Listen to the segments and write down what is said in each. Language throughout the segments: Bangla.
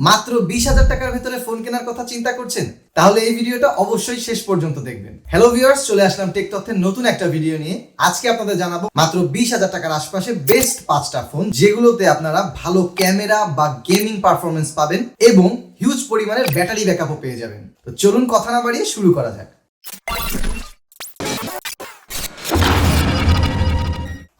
মাত্র বিশ হাজার টাকার ভেতরে ফোন কেনার কথা চিন্তা করছেন? তাহলে এই ভিডিওটা অবশ্যই শেষ পর্যন্ত দেখবেন। হ্যালো ভিউয়ার্স চলে আসলাম টেক তথ্যের নতুন একটা ভিডিও নিয়ে। আজকে আপনাদের জানাব মাত্র বিশ হাজার টাকার আশপাশে বেস্ট পাঁচটা ফোন যেগুলোতে আপনারা ভালো ক্যামেরা বা গেমিং পারফরমেন্স পাবেন এবং হিউজ পরিমাণের ব্যাটারি ব্যাকআপও পেয়ে যাবেন। তো চলুন কথা না বাড়িয়ে শুরু করা যাক।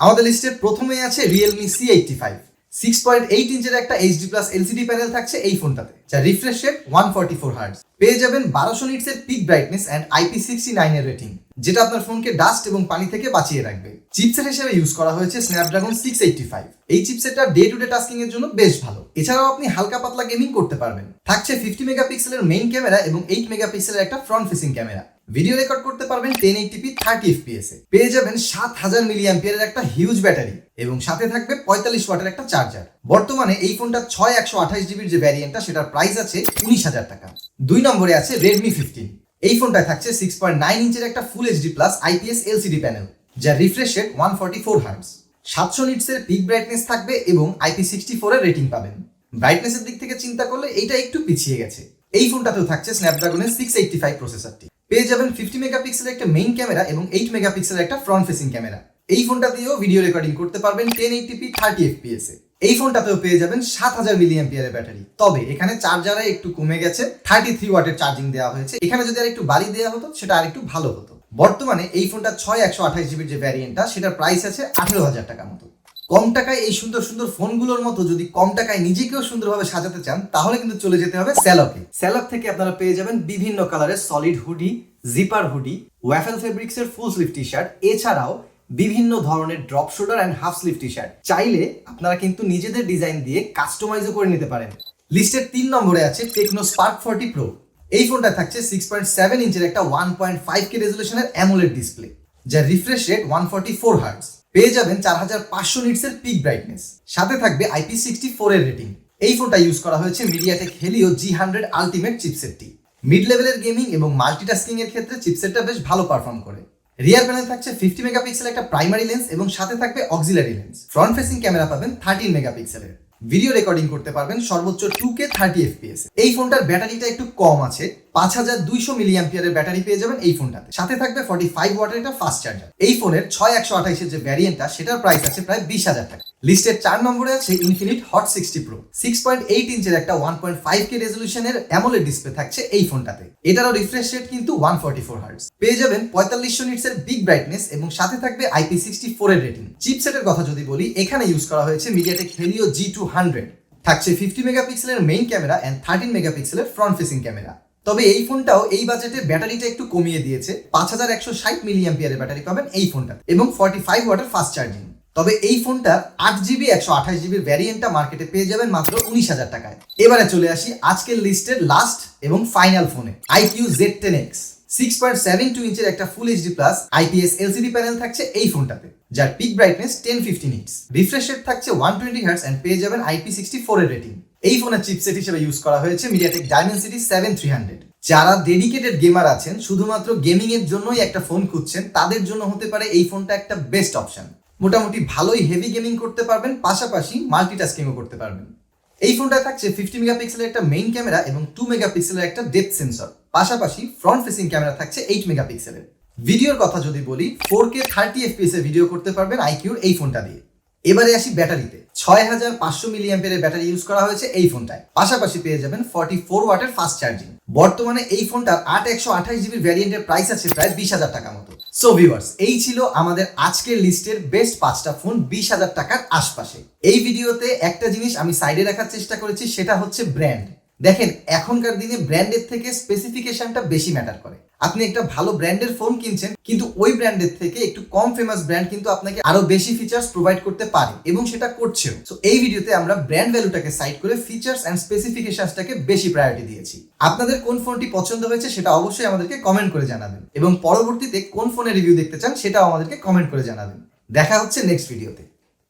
আমাদের লিস্টের প্রথমেই আছে Realme C eighty five six point eight ইঞ্চের একটা এইচডি প্লাস এলসিডি প্যানেল থাকছে এই ফোনটাতে। যা refresh rate one forty four hertz পেয়ে যাবেন বারোশো নিটস এর peak brightness and IP sixty nine এর রেটিং যেটা আপনার ফোনকে ডাস্ট এবং পানি থেকে বাঁচিয়ে রাখবে। চিপসেট হিসেবে ইউজ করা হয়েছে স্ন্যাপড্রাগন সিক্স এইটটি ফাইভ এই চিপসেটটা ডে টু ডে টাস্কিং এর জন্য বেশ ভালো। এছাড়াও আপনি হালকা পাতলা গেমিং করতে পারবেন। থাকছে ফিফটি মেগাপিক্সেলের মেইন ক্যামেরা এবং এইট মেগাপিক্সেলের একটা front facing camera video record করতে পারবেন ten eighty p thirty FPS এ। পেয়ে যাবেন সাত হাজার মিলি অ্যাম্পিয়ারের একটা হিউজ ব্যাটারি এবং সাথে থাকবে পঁয়তাল্লিশ ওয়াটের একটা চার্জার বর্তমানে এই ফোনটা ছয় একশো আঠাশ জিবির যে ভ্যারিয়েন্টটা সেটার প্রাইস আছে উনিশ হাজার টাকা। দুই নম্বরে আছে রেডমি ফিফটিন এই ফোনটায় থাকছে সিক্স পয়েন্ট নাইন ইঞ্চের একটা full HD plus IPS LCD panel যা refresh rate one forty four hertz সাতশো নিটসের পিক ব্রাইটনেস থাকবে এবং আইপি সিক্সটি ফোরের রেটিং পাবেন। ব্রাইটনেসের দিক থেকে চিন্তা করলে এইটা একটু পিছিয়ে গেছে। এই ফোনটাতেও থাকছে স্ন্যাপড্রাগনের সিক্স এইটটি ফাইভ প্রসেসরটি পেয়ে যাবেন ফিফটি মেগাপিক্সেলের একটা মেইন ক্যামেরা এবং এইট মেগাপিক্সেলের একটা ফ্রন্ট ফেসিং ক্যামেরা এই ফোনটা দিয়েও ভিডিও রেকর্ডিং করতে পারবেন ten eighty p thirty FPS এ। এই ফোনটাতেও পেয়ে যাবেন সাত হাজার মিলি এর ব্যাটারি। তবে এখানে চার্জারে একটু কমে গেছে থার্টি থ্রি ওয়াটের চার্জিং দেওয়া হয়েছে। এখানে যদি আর একটু বাড়ি দেওয়া হতো, সেটা আর একটু ভালো হতো। বর্তমানে এই ফোনটা ছয় একশো আঠাশ জিবির যে ভ্যারিয়েন্টটা সেটার প্রাইস আছে আঠেরো হাজার টাকা মতো। কম টাকায় এই সুন্দর সুন্দর ফোনগুলোর মতো যদি কম টাকায় নিজেকেও সুন্দরভাবে সাজাতে চান, তাহলে কিন্তু চলে যেতে হবে স্যালকে স্যালক থেকে আপনারা পেয়ে যাবেন বিভিন্ন কালারের solid hoodie zipper hoodie waffle fabrics এর ফুল স্লিভ টি শার্ট এছাড়াও বিভিন্ন ধরনের drop shoulder and half sleeve T shirt চাইলে আপনারা কিন্তু নিজেদের ডিজাইন দিয়ে কাস্টমাইজও করে নিতে পারেন। লিস্টের তিন নম্বরে আছে টেকনো স্পার্ক ফর্টি প্রো এই ফোনটা থাকছে সিক্স পয়েন্ট সেভেন ইঞ্চের একটা ওয়ান পয়েন্ট ফাইভ কে রেজলিউশনের অ্যামোলেড ডিসপ্লে যা refresh rate one forty four hertz পেয়ে যাবেন চার হাজার পাঁচশো নিটসের পিক ব্রাইটনেস সাথে থাকবে আইপি সিক্সটি ফোর এর রেটিং এই ফোনটা ইউজ করা হয়েছে MediaTek Helio G hundred ultimate চিপসেটটি mid লেভেলের গেমিং এবং মাল্টিটাস্কিং এর ক্ষেত্রে চিপসেটটা বেশ ভালো পারফর্ম করে। রিয়ার প্যানেল থাকছে ফিফটি মেগাপিক্সেল একটা প্রাইমারি লেন্স এবং সাথে থাকবে auxiliary lens front facing camera পাবেন থার্টিন মেগাপিক্সেলের ভিডিও রেকর্ডিং করতে পারবেন সর্বোচ্চ টু কে থার্টি এফপিএস এই ফোনটার ব্যাটারিটা একটু কম আছে, পাঁচ হাজার দুইশো মিলি অ্যাম্পিয়ারের ব্যাটারি পেয়ে যাবেন এই ফোনটাতে সাথে থাকবে ফর্টি ফাইভ ওয়াটের একটা ফাস্ট চার্জার এই ফোনের ছয় একশো আঠাইশের যে ভ্যারিয়েন্টটা সেটার প্রাইস আছে প্রায় বিশ হাজার টাকা। লিস্টের চার নম্বরে আছে Infinix Hot sixty Pro six point eight ইঞ্চের একটা ওয়ান পয়েন্ট ফাইভ কে রেজলিউশনের অ্যামোলেড ডিসপ্লে থাকছে এই ফোনটাতে। এটারও রিফ্রেশ রেট কিন্তু ওয়ান ফর্টি ফোর হার্টস পেয়ে যাবেন পঁয়তাল্লিশশো নিটস এর বিগ ব্রাইটনেস এবং সাথে থাকবে আইপি সিক্সটি ফোর এর রেটিং চিপসেটের কথা যদি বলি, এখানে ইউজ করা হয়েছে MediaTek Helio G two hundred থাকছে ফিফটি মেগাপিক্সেলের মেইন ক্যামেরা অ্যান্ড থার্টিন মেগাপিক্সেলের ফ্রন্ট ফেসিং ক্যামেরা তবে এই ফোনটাও এই বাজেটে ব্যাটারিটা একটু কমিয়ে দিয়েছে। পাঁচ হাজার একশো ষাট মিলি অ্যাম্পিয়ারের ব্যাটারি পাবেন এই ফোনটা এবং ফর্টি ফাইভ ওয়াটের ফাস্ট চার্জিং তবে এই ফোনটার আট জিবি একশো আঠাশ জিবির ভ্যারিয়েন্টটা মার্কেটে পেয়ে যাবেন মাত্র উনিশ হাজার টাকায়। এবারে চলে আসি আজকের লিস্টের লাস্ট এবং ফাইনাল ফোনে iQOO Z ten X six point seven two ইঞ্চের একটা full HD plus IPS LCD panel থাকছে এই ফোনটাতে, যার peak brightness ten fifteen nits refresh rate থাকছে ওয়ান টোয়েন্টি হার্টস অ্যান্ড পেয়ে যাবেন আইপি সিক্সটি ফোর এর রেটিং এই ফোনের চিপসেট হিসেবে ইউজ করা হয়েছে MediaTek Dimensity seven three hundred যারা ডেডিকেটেড গেমার আছেন, শুধুমাত্র গেমিং এর জন্যই একটা ফোন খুঁজছেন, তাদের জন্য হতে পারে এই ফোনটা একটা বেস্ট অপশন মোটামুটি ভালোই হেভি গেমিং করতে পারবেন, পাশাপাশি মাল্টিটাস্কিংও করতে পারবেন। এই ফোনটা থাকছে ফিফটি মেগাপিক্সেলের একটা মেইন ক্যামেরা এবং টু মেগাপিক্সেলের একটা ডেপথ সেন্সর পাশাপাশি ফ্রন্ট ফেসিং ক্যামেরা থাকছে এইট মেগাপিক্সেলের ভিডিওর কথা যদি বলি ফোর কে থার্টি এফপিএস এ ভিডিও করতে পারবেন আইকিউর এই ফোনটা দিয়ে। এবারে আসি ব্যাটারিতে। ছয় হাজার পাঁচশো মিলি অ্যাম্পিয়ারের ব্যাটারি ইউজ করা হয়েছে এই ফোনটায়। পাশাপাশি পেয়ে যাবেন ফর্টি ফোর ওয়াটের ফাস্ট চার্জিং বর্তমানে এই ফোনটার আট একশো আঠাশ জিবির ভ্যারিয়েন্টের প্রাইস আছে প্রায় বিশ হাজার টাকা মতো। সো ভিউয়ার্স এই ছিল আমাদের আজকের লিস্টের বেস্ট পাঁচটা ফোন বিশ হাজার টাকার আশপাশে। এই ভিডিওতে একটা জিনিস আমি সাইডে রাখার চেষ্টা করেছি, সেটা হচ্ছে ব্র্যান্ড দেখেন, এখনকার দিনে ব্র্যান্ডের থেকে স্পেসিফিকেশনটা বেশি ম্যাটার করে। আপনি একটা ভালো ব্র্যান্ডের ফোন কিনছেন, কিন্তু ওই ব্র্যান্ডের থেকে একটু কম ফেমাস ব্র্যান্ড কিন্তু আপনাকে আরও বেশি ফিচার্স প্রোভাইড করতে পারে এবং সেটা করছেও। সো এই ভিডিওতে আমরা ব্র্যান্ড ভ্যালুটাকে সাইড করে ফিচার্স অ্যান্ড স্পেসিফিকেশনসটাকে বেশি প্রায়োরিটি দিয়েছি। আপনাদের কোন ফোনটি পছন্দ হয়েছে সেটা অবশ্যই আমাদেরকে কমেন্ট করে জানাবেন। এবং পরবর্তীতে কোন ফোনের রিভিউ দেখতে চান সেটাও আমাদেরকে কমেন্ট করে জানাবেন। দেখা হচ্ছে নেক্সট ভিডিওতে